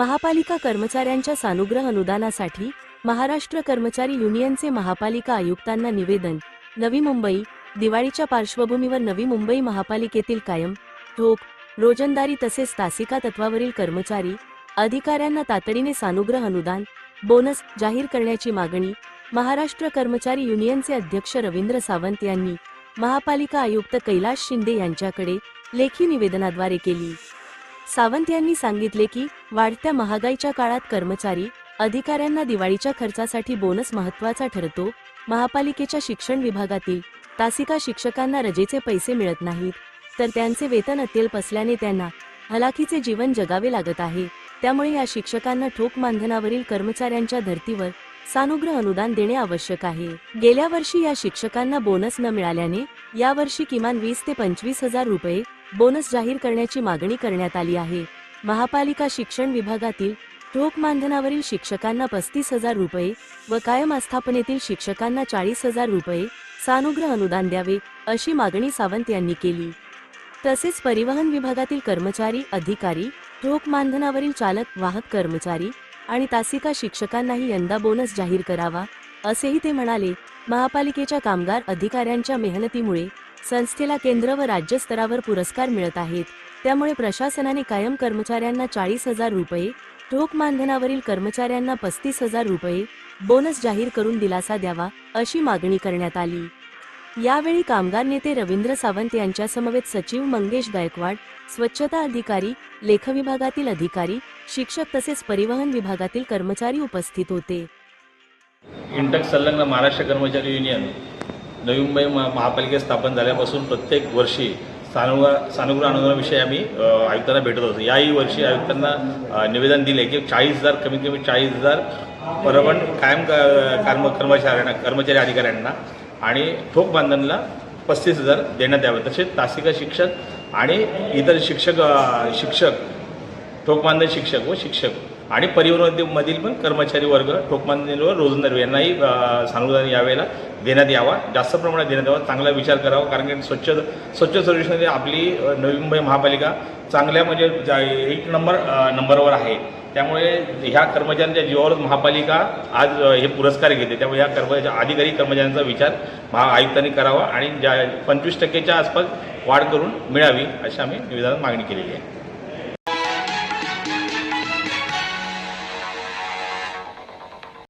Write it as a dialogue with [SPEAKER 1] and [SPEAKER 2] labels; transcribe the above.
[SPEAKER 1] महापालिका कर्मचाऱ्यांच्या सानुग्रह अनुदानासाठी महाराष्ट्र कर्मचारी युनियनचे महापालिका आयुक्तांना निवेदन. नवी मुंबई दिवाळीच्या पार्श्वभूमीवर नवी मुंबई महापालिकेतील कायम ठोक रोजंदारी तसेच तासिका तत्वावरील कर्मचारी अधिकाऱ्यांना तातडीने सानुग्रह अनुदान बोनस जाहीर करण्याची मागणी महाराष्ट्र कर्मचारी युनियनचे अध्यक्ष रवींद्र सावंत यांनी महापालिका आयुक्त कैलाश शिंदे यांच्याकडे लेखी निवेदनाद्वारे केली. सावंत यांनी सांगितले की वाढत्या महागाईच्या काळात कर्मचारी अधिकाऱ्यांना दिवाळीच्या खर्चासाठी बोनस महत्त्वाचा ठरतो. महापालिकेच्या शिक्षण विभागातील तासिका शिक्षकांना रजेचे पैसे मिळत नाहीत. तर त्यांचे वेतन अत्यल्प असल्याने त्यांना हलाखीचे जीवन जगावे लागत आहे. त्यामुळे या शिक्षकांना ठोक मानधनावरील कर्मचाऱ्यांच्या धर्तीवर सानुग्रह अनुदान देणे आवश्यक आहे. गेल्या वर्षी या शिक्षकांना बोनस न मिळाल्याने यावर्षी किमान वीस ते पंचवीस हजार रुपये बोनस जाहीर करण्याची मागणी करण्यात आली आहे. महापालिका शिक्षण विभागातील ठोक मानधनावरील शिक्षकांना पस्तीस हजार रुपये व कायम आस्थापनेतील शिक्षकांना चाळीस हजार रुपये सानुग्रह अनुदान द्यावे अशी मागणी सावंत यांनी केली. तसेच परिवहन विभागातील कर्मचारी अधिकारी ठोक मानधनावरील चालक वाहक कर्मचारी आणि तासिका शिक्षकांनाही यंदा बोनस जाहीर करावा असेही ते म्हणाले. महापालिकेच्या कामगार अधिकाऱ्यांच्या मेहनतीमुळे संस्थेला केंद्र व राज्य स्तरावर पुरस्कार मिळत आहेत. त्यामुळे प्रशासनाने कायम कर्मचाऱ्यांना चाळीस हजार रुपये ठोक मानधनावरील कर्मचाऱ्यांना पस्तीस हजार रुपये बोनस जाहीर करून दिलासा द्यावा अशी मागणी करण्यात आली. यावेळी कामगार नेते रवींद्र सावंत यांच्या समवेत सचिव मंगेश गायकवाड स्वच्छता अधिकारी लेख विभागातील अधिकारी शिक्षक तसेच परिवहन विभागातील कर्मचारी उपस्थित होते.
[SPEAKER 2] इंटक संलग्न महाराष्ट्र कर्मचारी युनियन नवी मुंबई म- महापालिकेत स्थापन झाल्यापासून प्रत्येक वर्षी सानुग्रह सानुग्रह अनुदानाविषयी आम्ही आयुक्तांना भेटत होतो. याही वर्षी आयुक्तांना निवेदन दिले की चाळीस हजार कमीत कमी चाळीस हजार परवण कायम कर्म कर्मचाऱ्यांना कर्मचारी अधिकाऱ्यांना आणि ठोक बांधणला पस्तीस हजार देण्यात यावे. तसेच तासिका शिक्षक आणि इतर शिक्षक शिक्षक ठोक ठोकमानधन शिक्षक व शिक्षक आणि परिवहनामधील पण कर्मचारी वर्ग ठोकमानधन रोजंदार यांनाही अ, सानुदान यावेळेला देण्यात यावा. जास्त प्रमाणात देण्यात यावा. चांगला विचार करावा. कारण की स्वच्छ स्वच्छ सर्वेक्षणामध्ये आपली नवी मुंबई महापालिका चांगल्या म्हणजे जा- एक नंबर नंबरवर आहे. त्यामुळे ह्या कर्मचाऱ्यांच्या जीवावरच महापालिका आज हे पुरस्कार घेते. त्यामुळे या कर्मचारी अधिकारी कर्मचाऱ्यांचा विचार महा आयुक्तांनी करावा आणि ज्या पंचवीस टक्केच्या आसपास वाढ करून मिळावी अशी आम्ही निवेदनात मागणी केलेली आहे.